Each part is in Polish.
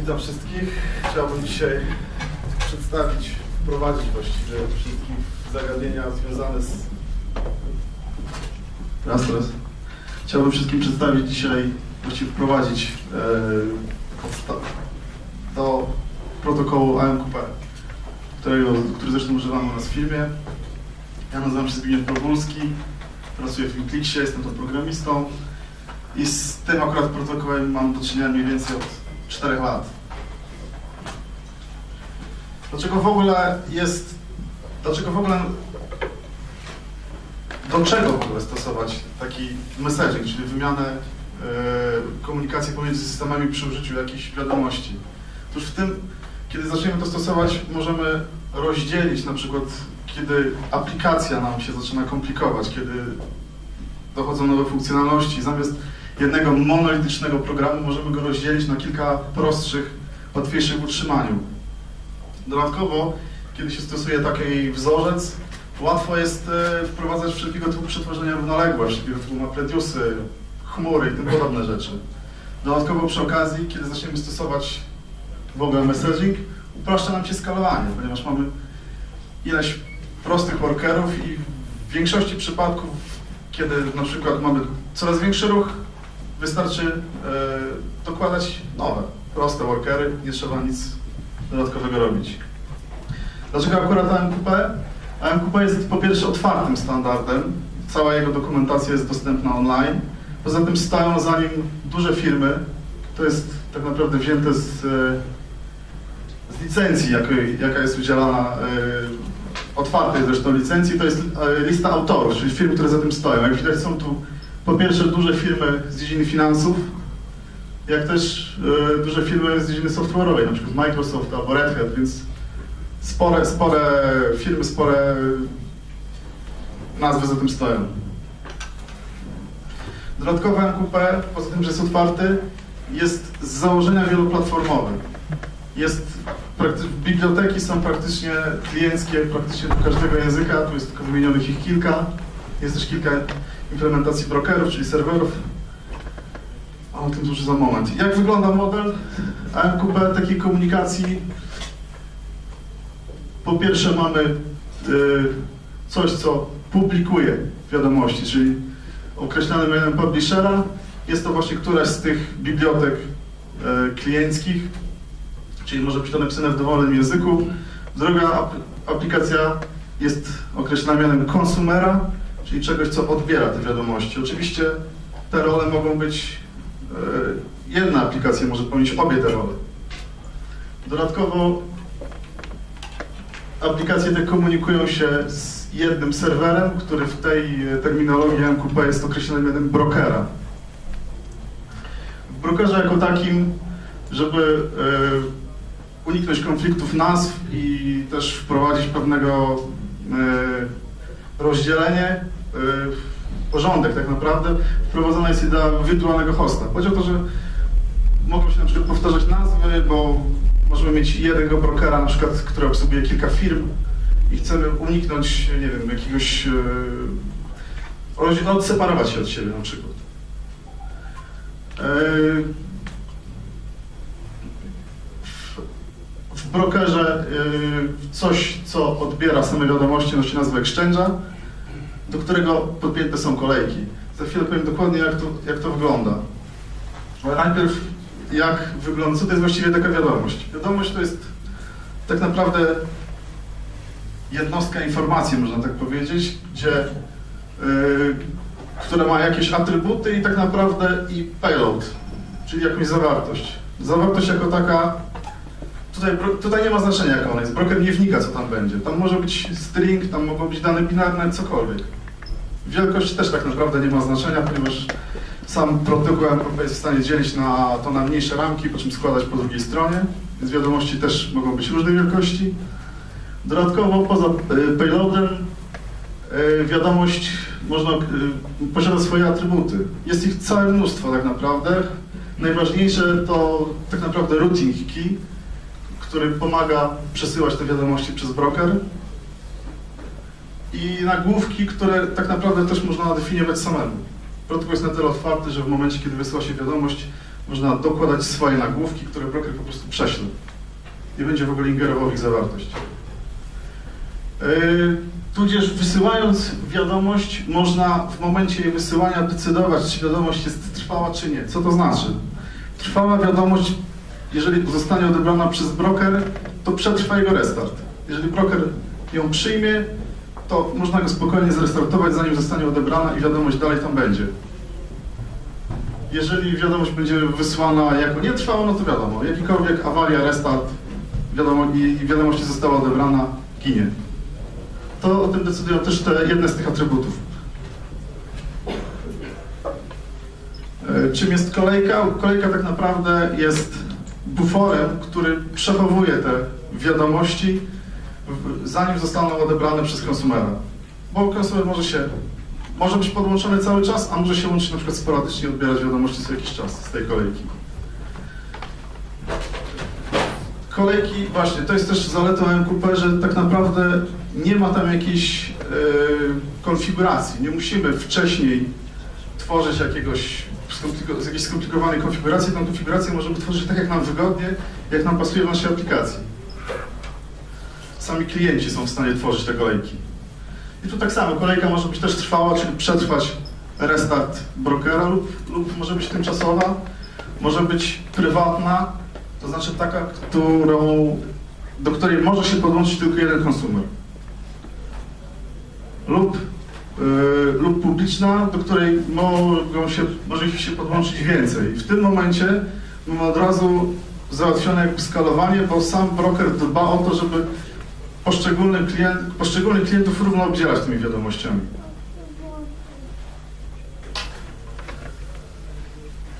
Witam wszystkich. Chciałbym dzisiaj przedstawić, wprowadzić właściwie wszystkich zagadnienia związane z... Raz, raz. Chciałbym wszystkim przedstawić dzisiaj, właściwie wprowadzić e, do protokołu AMQP, którego, który zresztą używamy u nas w filmie. Ja nazywam się Zbigniew Probulski, pracuję w Winkliksie, jestem to programistą i z tym akurat protokołem mam do czynienia mniej więcej od 4 lat. Dlaczego w ogóle jest, dlaczego w ogóle, do czego w ogóle stosować taki messaging, czyli wymianę e, komunikacji pomiędzy systemami przy użyciu jakichś wiadomości? Otóż w tym, kiedy zaczniemy to stosować, możemy rozdzielić na przykład, kiedy aplikacja nam się zaczyna komplikować, kiedy dochodzą nowe funkcjonalności, zamiast jednego monolitycznego programu możemy go rozdzielić na kilka prostszych, łatwiejszych w utrzymaniu. Dodatkowo, kiedy się stosuje taki wzorzec, łatwo jest e, wprowadzać wszelkiego typu przetworzenia równoległe, wszelkiego typu MapReduce'y, chmury i tym podobne rzeczy. Dodatkowo przy okazji, kiedy zaczniemy stosować w ogóle messaging, upraszcza nam się skalowanie, ponieważ mamy ileś prostych workerów i w większości przypadków, kiedy na przykład mamy coraz większy ruch, wystarczy e, dokładać nowe, proste workery, nie trzeba nic dodatkowego robić. Dlaczego akurat AMQP? AMQP jest po pierwsze otwartym standardem, cała jego dokumentacja jest dostępna online. Poza tym stoją za nim duże firmy, to jest tak naprawdę wzięte z, e, z licencji, jaka jest udzielana, e, otwartej zresztą licencji, to jest lista autorów, czyli firm, które za tym stoją. Jak widać są tu po pierwsze duże firmy z dziedziny finansów, jak też e, duże firmy z dziedziny software'owej, na przykład Microsoft albo Red Hat, więc spore, spore firmy, spore nazwy za tym stoją. Dodatkowo MQP, poza tym, że jest otwarty, jest z założenia wieloplatformowy. Jest, biblioteki są praktycznie klienckie, praktycznie do każdego języka, tu jest tylko wymienionych ich kilka. Jest też kilka implementacji brokerów, czyli serwerów. A o tym już za moment. Jak wygląda model AMQP takiej komunikacji? Po pierwsze mamy y, coś, co publikuje wiadomości, czyli określany mianem publishera. Jest to właśnie któraś z tych bibliotek y, klienckich, czyli może być to napisane w dowolnym języku. Druga ap- aplikacja jest określana mianem konsumera, czyli czegoś, co odbiera te wiadomości. Oczywiście te role mogą być, e, jedna aplikacja może pełnić obie te role. Dodatkowo aplikacje te komunikują się z jednym serwerem, który w tej e, terminologii MQP jest określony mianem brokera. W brokerze jako takim, żeby e, uniknąć konfliktów nazw i też wprowadzić pewnego rozdzielenie, y, porządek tak naprawdę, wprowadzona jest idea wirtualnego hosta. Chodzi o to, że mogą się na przykład powtarzać nazwy, bo możemy mieć jednego brokera, na przykład, który obsługuje kilka firm i chcemy uniknąć, nie wiem, jakiegoś, y, odseparować się od siebie na przykład. Y, w- w brokerze y, coś, co odbiera same wiadomości, nosi nazwę exchange'a, do którego podpięte są kolejki. Za chwilę powiem dokładnie, jak to, jak to wygląda. Ale najpierw, jak wygląda, co to jest właściwie taka wiadomość? Wiadomość to jest tak naprawdę jednostka informacji, można tak powiedzieć, gdzie, yy, która ma jakieś atrybuty i tak naprawdę i payload, czyli jakąś zawartość. Zawartość jako taka Tutaj, tutaj nie ma znaczenia jaka ona jest. Broker nie wnika co tam będzie. Tam może być string, tam mogą być dane binarne, cokolwiek. Wielkość też tak naprawdę nie ma znaczenia, ponieważ sam protokół MPP jest w stanie dzielić na to na mniejsze ramki, po czym składać po drugiej stronie. Więc wiadomości też mogą być różnej wielkości. Dodatkowo poza y, payloadem y, wiadomość można, y, posiada swoje atrybuty. Jest ich całe mnóstwo tak naprawdę. Najważniejsze to tak naprawdę routing key, który pomaga przesyłać te wiadomości przez broker. I nagłówki, które tak naprawdę też można definiować samemu. Protokół jest na tyle otwarty, że w momencie, kiedy wysyła się wiadomość, Można dokładać swoje nagłówki, które broker po prostu prześle. Nie będzie w ogóle ingerował w ich zawartość. Yy, tudzież wysyłając wiadomość, można w momencie jej wysyłania decydować, czy wiadomość jest trwała, czy nie. Co to znaczy? Trwała wiadomość, jeżeli zostanie odebrana przez broker, to przetrwa jego restart. Jeżeli broker ją przyjmie, to można go spokojnie zrestartować, zanim zostanie odebrana i wiadomość dalej tam będzie. Jeżeli wiadomość będzie wysłana jako nietrwała, no to wiadomo, jakikolwiek awaria, restart wiadomo, i wiadomość została odebrana, ginie. To o tym decydują też te jedne z tych atrybutów. E, Czym jest kolejka? Kolejka tak naprawdę jest buforem, który przechowuje te wiadomości, zanim zostaną odebrane przez konsumera. Bo konsumer może się, może być podłączony cały czas, a może się łączyć na przykład sporadycznie i odbierać wiadomości co jakiś czas z tej kolejki. Kolejki, właśnie, to jest też zaletą MQP, że tak naprawdę nie ma tam jakiejś e, konfiguracji. Nie musimy wcześniej tworzyć jakiegoś skompliko- jakiejś skomplikowanej konfiguracji. Tą konfigurację możemy tworzyć tak, jak nam wygodnie, jak nam pasuje w naszej aplikacji. Sami klienci są w stanie tworzyć te kolejki. I tu tak samo, kolejka może być też trwała, czyli przetrwać restart brokera lub, lub może być tymczasowa, może być prywatna, to znaczy taka, którą, do której może się podłączyć tylko jeden konsumer. Lub, yy, lub publiczna, do której mogą się, może się podłączyć więcej. W tym momencie mamy od razu załatwione jakby skalowanie, bo sam broker dba o to, żeby poszczególnych, klient, poszczególnych klientów równo obdzielać tymi wiadomościami.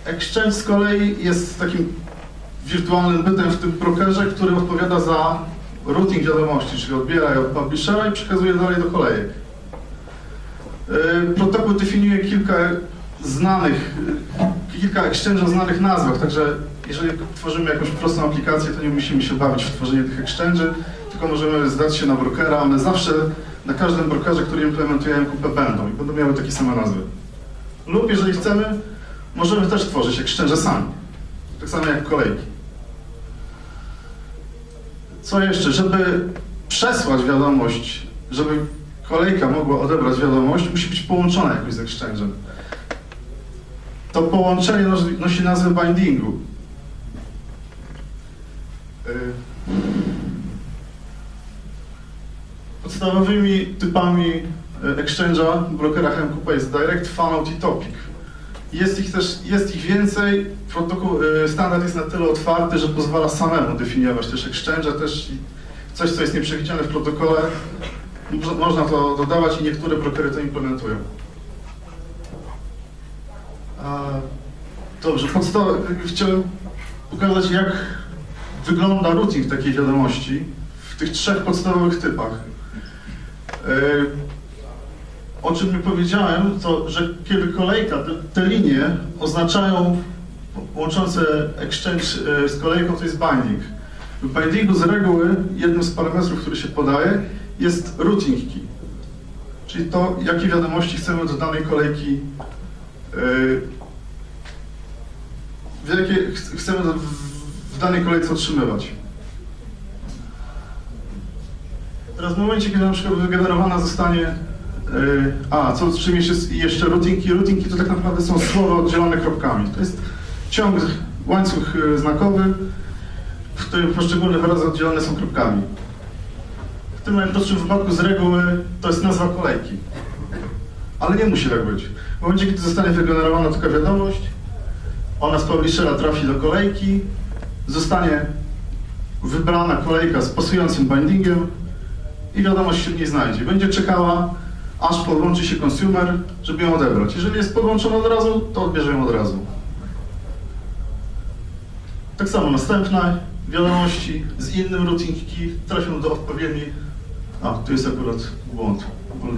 Exchange z kolei jest takim wirtualnym bytem w tym brokerze, który odpowiada za routing wiadomości, czyli odbiera je od publishera i przekazuje dalej do kolejek. Yy, Protokół definiuje kilka znanych, kilka exchange o znanych nazwach, także jeżeli tworzymy jakąś prostą aplikację, to nie musimy się bawić w tworzenie tych exchange'y, tylko możemy zdać się na brokera, one zawsze na każdym brokerze, który implementuje MQP będą i będą miały takie same nazwy. Lub jeżeli chcemy, możemy też tworzyć exchange sami, tak samo jak kolejki. Co jeszcze? Żeby przesłać wiadomość, żeby kolejka mogła odebrać wiadomość, musi być połączona jakoś z exchange'em. To połączenie nosi, nazwę bindingu. Y, Podstawowymi typami y, exchange'a w blokerach MQP jest Direct, Fanout i Topic. Jest ich też jest ich więcej. Protokół, y, standard jest na tyle otwarty, że pozwala samemu definiować też exchange'a też coś, co jest nieprzewidziane w protokole. Mo- Można to dodawać i niektóre brokery to implementują. Dobrze, podstaw... chciałem pokazać, jak wygląda routing takiej wiadomości w tych trzech podstawowych typach. Yy, O czym nie powiedziałem, to że kiedy kolejka, te, te linie oznaczają łączące exchange yy, z kolejką, to jest binding. W bindingu z reguły jednym z parametrów, który się podaje, jest routing key. Czyli to, jakie wiadomości chcemy do danej kolejki yy, jakie ch- chcemy w- danej kolejce otrzymywać. Teraz w momencie, kiedy na przykład wygenerowana zostanie yy, a, co czym jest jeszcze routingi? Routingi to tak naprawdę są słowa oddzielone kropkami. To jest ciąg, łańcuch yy, znakowy, w którym poszczególne wyrazy oddzielone są kropkami. W tym najprostszym wypadku z reguły to jest nazwa kolejki. Ale nie musi tak być. W momencie, kiedy zostanie wygenerowana taka wiadomość, ona z publishera trafi do kolejki, zostanie wybrana kolejka z pasującym bindingiem i wiadomość się w niej znajdzie. Będzie czekała, aż podłączy się consumer, żeby ją odebrać. Jeżeli jest podłączona od razu, to odbierze ją od razu. Tak samo następne wiadomości z innym routing key trafią do odpowiedniej... A, tu jest akurat błąd.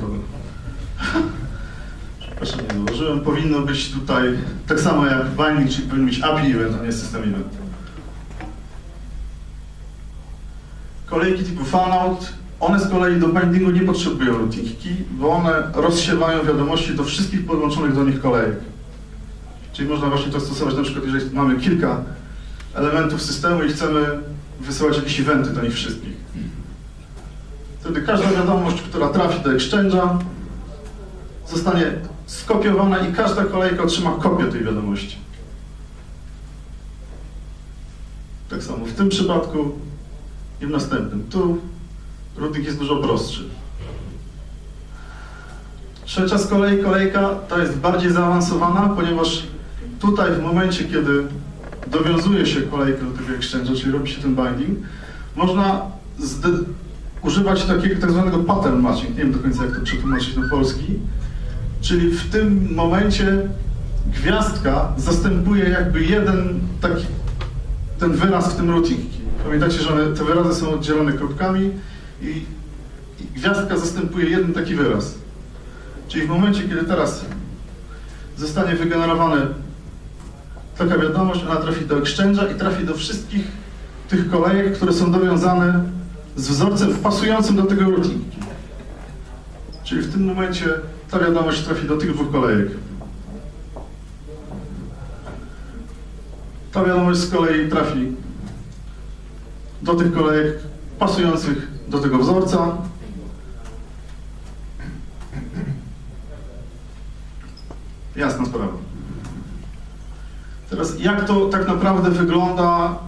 Dobra. Przepraszam, nie dołożyłem. Powinno być tutaj tak samo jak binding, czyli powinien być API event, a nie system event. Kolejki typu fanout, one z kolei do bindingu nie potrzebują routing key, bo one rozsiewają wiadomości do wszystkich podłączonych do nich kolejek. Czyli można właśnie to stosować na przykład, jeżeli mamy kilka elementów systemu i chcemy wysyłać jakieś eventy do nich wszystkich. Wtedy każda wiadomość, która trafi do Exchange'a, zostanie skopiowana i każda kolejka otrzyma kopię tej wiadomości. Tak samo w tym przypadku i w następnym. Tu routing jest dużo prostszy. Trzecia z kolei kolejka to jest bardziej zaawansowana, ponieważ tutaj w momencie, kiedy dowiązuje się kolejkę do tego exchange'a, czyli robi się ten binding, można używać takiego tak zwanego pattern matching, nie wiem do końca jak to przetłumaczyć na polski, czyli w tym momencie gwiazdka zastępuje jakby jeden taki ten wyraz w tym routing key. Pamiętacie, że one, te wyrazy są oddzielone kropkami i, i gwiazdka zastępuje jeden taki wyraz. Czyli w momencie, kiedy teraz zostanie wygenerowana taka wiadomość, ona trafi do Exchange'a i trafi do wszystkich tych kolejek, które są dowiązane z wzorcem pasującym do tego key. Czyli w tym momencie ta wiadomość trafi do tych dwóch kolejek. Ta wiadomość z kolei trafi do tych kolejek pasujących do tego wzorca. Jasna sprawa. Teraz jak to tak naprawdę wygląda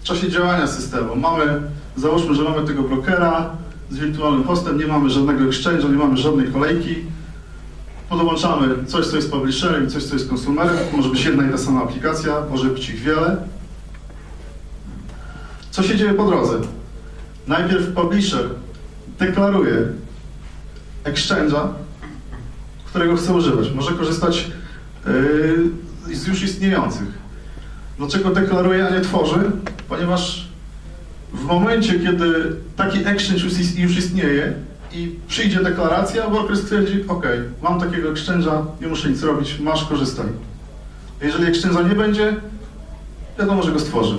w czasie działania systemu? Mamy, załóżmy, że mamy tego brokera z wirtualnym hostem, nie mamy żadnego exchange'a, nie mamy żadnej kolejki. Podłączamy coś, co jest publisherem coś, co jest konsumerem. Może być jedna i ta sama aplikacja, może być ich wiele. Co się dzieje po drodze? Najpierw publisher deklaruje exchange'a, którego chce używać. Może korzystać yy, z już istniejących. Dlaczego deklaruje, a nie tworzy? Ponieważ w momencie, kiedy taki exchange już, już istnieje i przyjdzie deklaracja, worker stwierdzi, ok, mam takiego exchange'a, nie muszę nic robić, masz, korzystaj. Jeżeli exchange'a nie będzie, wiadomo, że go stworzy.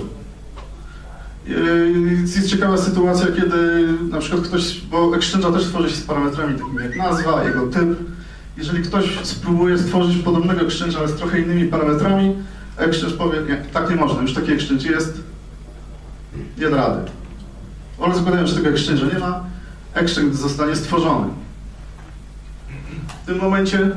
Yy, Jest ciekawa sytuacja, kiedy na przykład ktoś, bo Exchange'a też tworzy się z parametrami takimi jak nazwa, jego typ. Jeżeli ktoś spróbuje stworzyć podobnego Exchange'a, ale z trochę innymi parametrami, Exchange powie, nie, tak nie można, już taki Exchange jest, nie da rady. One zakładają, że tego Exchange'a nie ma, Exchange zostanie stworzony. W tym momencie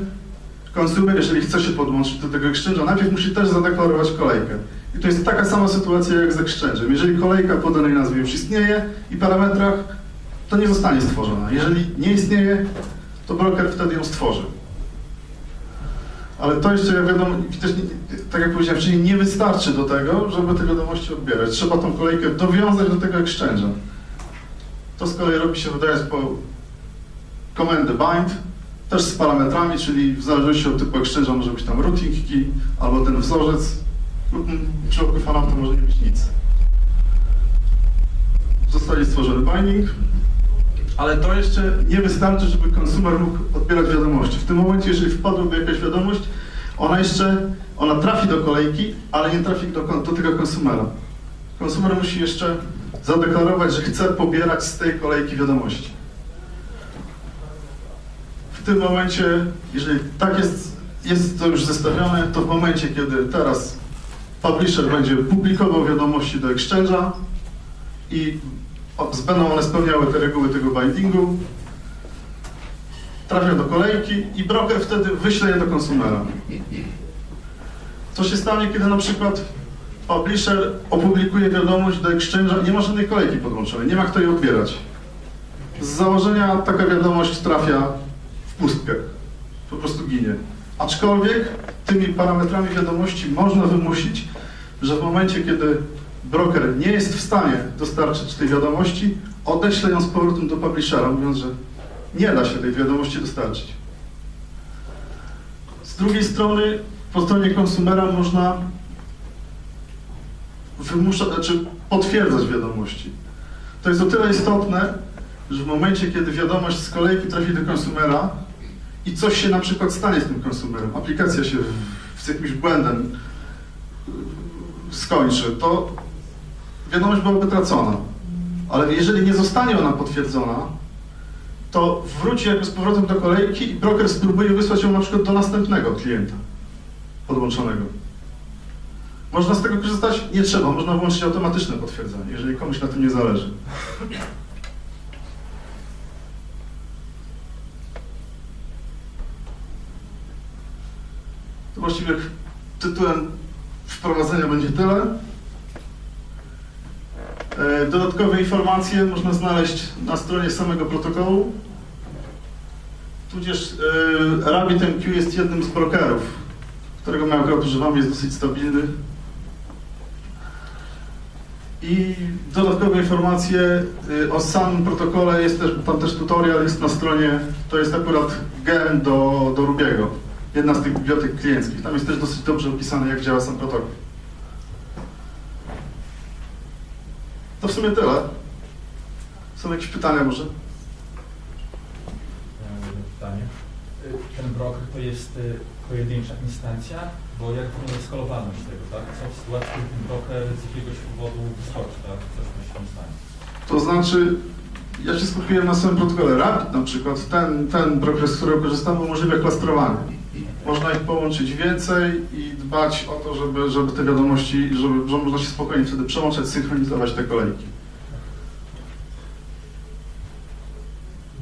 konsumer, jeżeli chce się podłączyć do tego Exchange'a, najpierw musi też zadeklarować kolejkę. I to jest taka sama sytuacja jak z Exchange'em. Jeżeli kolejka po danej nazwie już istnieje i parametrach, to nie zostanie stworzona. Jeżeli nie istnieje, to broker wtedy ją stworzy. Ale to jeszcze, jak wiadomo, też, nie- tak jak powiedziałem wcześniej, nie wystarczy do tego, żeby te wiadomości odbierać. Trzeba tą kolejkę dowiązać do tego Exchange'a. To z kolei robi się, wydając po komendę bind, też z parametrami, czyli w zależności od typu Exchange'a może być tam routing key, albo ten wzorzec, lub w przypadku fanów to może nie być nic. Zostaje stworzony binding, ale to jeszcze nie wystarczy, żeby konsumer mógł odbierać wiadomości. W tym momencie, jeżeli wpadłaby jakaś wiadomość, ona jeszcze, ona trafi do kolejki, ale nie trafi do, do tego konsumera. Konsumer musi jeszcze zadeklarować, że chce pobierać z tej kolejki wiadomości. W tym momencie, jeżeli tak jest, jest to już zestawione, to w momencie, kiedy teraz publisher będzie publikował wiadomości do Exchange'a i będą one spełniały te reguły tego bindingu, trafią do kolejki i broker wtedy wyśle je do konsumera. Co się stanie, kiedy na przykład publisher opublikuje wiadomość do Exchange'a, nie ma żadnej kolejki podłączonej, nie ma kto jej odbierać. Z założenia taka wiadomość trafia w pustkę, po prostu ginie. Aczkolwiek tymi parametrami wiadomości można wymusić, że w momencie, kiedy broker nie jest w stanie dostarczyć tej wiadomości, odeśle ją z powrotem do publishera, mówiąc, że nie da się tej wiadomości dostarczyć. Z drugiej strony, po stronie konsumera można wymuszać, znaczy potwierdzać wiadomości. To jest o tyle istotne, że w momencie, kiedy wiadomość z kolejki trafi do konsumera i coś się na przykład stanie z tym konsumerem, aplikacja się z jakimś błędem y, skończy, to wiadomość byłaby tracona. Ale jeżeli nie zostanie ona potwierdzona, to wróci jakby z powrotem do kolejki i broker spróbuje wysłać ją na przykład do następnego klienta. podłączonego. Można z tego korzystać? Nie trzeba. Można włączyć automatyczne potwierdzenie, jeżeli komuś na tym nie zależy. To właściwie tytułem wprowadzenia będzie tyle. E, Dodatkowe informacje można znaleźć na stronie samego protokołu. Tudzież e, RabbitMQ jest jednym z brokerów, którego my akurat używamy, jest dosyć stabilny. I dodatkowe informacje y, o samym protokole, jest też, tam też tutorial jest na stronie, to jest akurat gem do, do Rubiego, jedna z tych bibliotek klienckich. Tam jest też dosyć dobrze opisane, jak działa sam protokół. To w sumie tyle. Są jakieś pytania może? Ja mam jedno pytanie. Y, Ten broker to jest y, pojedyncza instancja, bo jak wygląda skalowalność tego, tak? Co w sytuacji, kiedy ten broker z jakiegoś powodu wyskoczy, tak? Coś się tam stanie. To znaczy, ja się skupiłem na samym protokole Rapid na przykład. Ten, ten broker, z którego korzystam, umożliwia klastrowanie. Można ich połączyć więcej i dbać o to, żeby, żeby te wiadomości, żeby, że można się spokojnie wtedy przełączać, synchronizować te kolejki.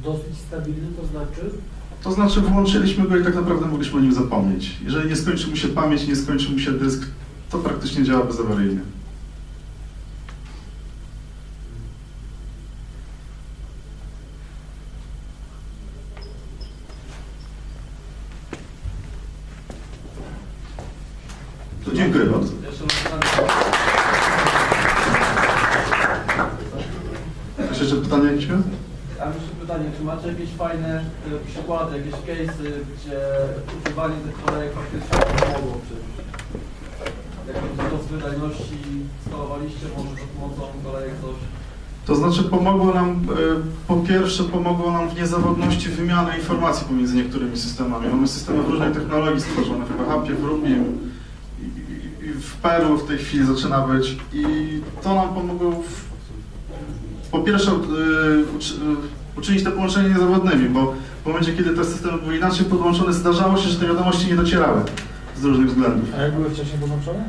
Dosyć stabilny to znaczy? To znaczy włączyliśmy go i tak naprawdę mogliśmy o nim zapomnieć. Jeżeli nie skończy mu się pamięć, nie skończy mu się dysk, to praktycznie działa bezawaryjnie. To dziękuję bardzo. Jeszcze mam pytanie. Ktoś jeszcze pytanie jakieś miał? A jeszcze pytanie, czy macie jakieś fajne y, przykłady, jakieś case'y, gdzie używanie tych kolejek faktycznie pomogło przy jakiś wzrost wydajności skalowaliście może za pomocą kolejek coś? To znaczy pomogło nam, e, po pierwsze pomogło nam w niezawodności wymiany informacji pomiędzy niektórymi systemami. Mamy systemy w różnej technologii stworzone, w PHP, w Rubim w Perlu w tej chwili zaczyna być i to nam pomogło w, po pierwsze e, e, uczynić te połączenia niezawodnymi, bo w momencie, kiedy te systemy były inaczej podłączone, zdarzało się, że te wiadomości nie docierały z różnych względów. A jak były wcześniej podłączone?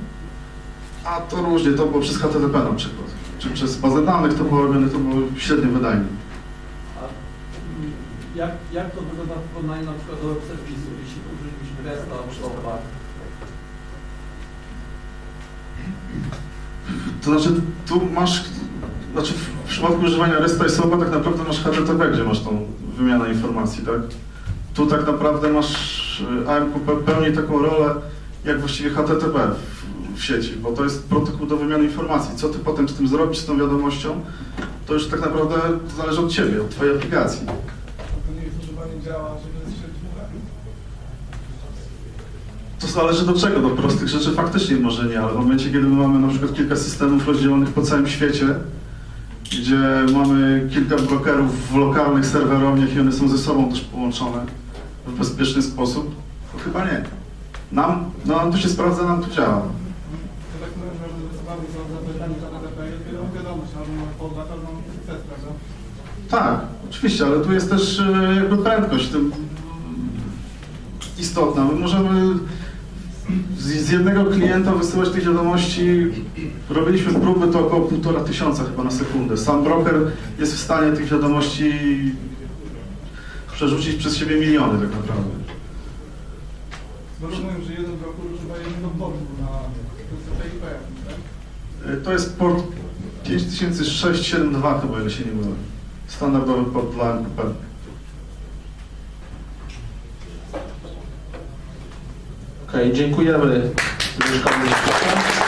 A to różnie, to było przez HTTP na przykład, czy przez bazę danych to było robione, to było średnio wydajne. A jak, jak to wygląda w porównaniu na przykład do serwisu, jeśli użylibyśmy REST albo Shopify? To znaczy, tu masz, znaczy w przypadku używania RESTA i SOAPa tak naprawdę masz HTTP, gdzie masz tą wymianę informacji, tak? Tu tak naprawdę masz, y, AMQP pełni taką rolę, jak właściwie HTTP w, w sieci, bo to jest protokół do wymiany informacji. Co ty potem z tym zrobisz, z tą wiadomością, to już tak naprawdę zależy od ciebie, od twojej aplikacji. To nie jest używanie działa, żeby. To zależy do czego, do prostych rzeczy faktycznie może nie, ale w momencie, kiedy my mamy na przykład kilka systemów rozdzielonych po całym świecie, gdzie mamy kilka brokerów w lokalnych serwerowniach i one są ze sobą też połączone w bezpieczny sposób, to chyba nie. Nam, no nam to się sprawdza, nam to działa. Tak? Tak, oczywiście, ale tu jest też e, jakby prędkość tym istotna. My możemy z, z jednego klienta wysyłać tych wiadomości. Robiliśmy próby to około półtora tysiąca chyba na sekundę. Sam broker jest w stanie tych wiadomości przerzucić przez siebie miliony tak naprawdę. Bo rozumiem, że jeden brokur używa jednego botu na TCP/IP, tak? E, To jest port 5672 chyba, ile się nie mylę. Standardowy port dla. Dziękujemy Leszkowi.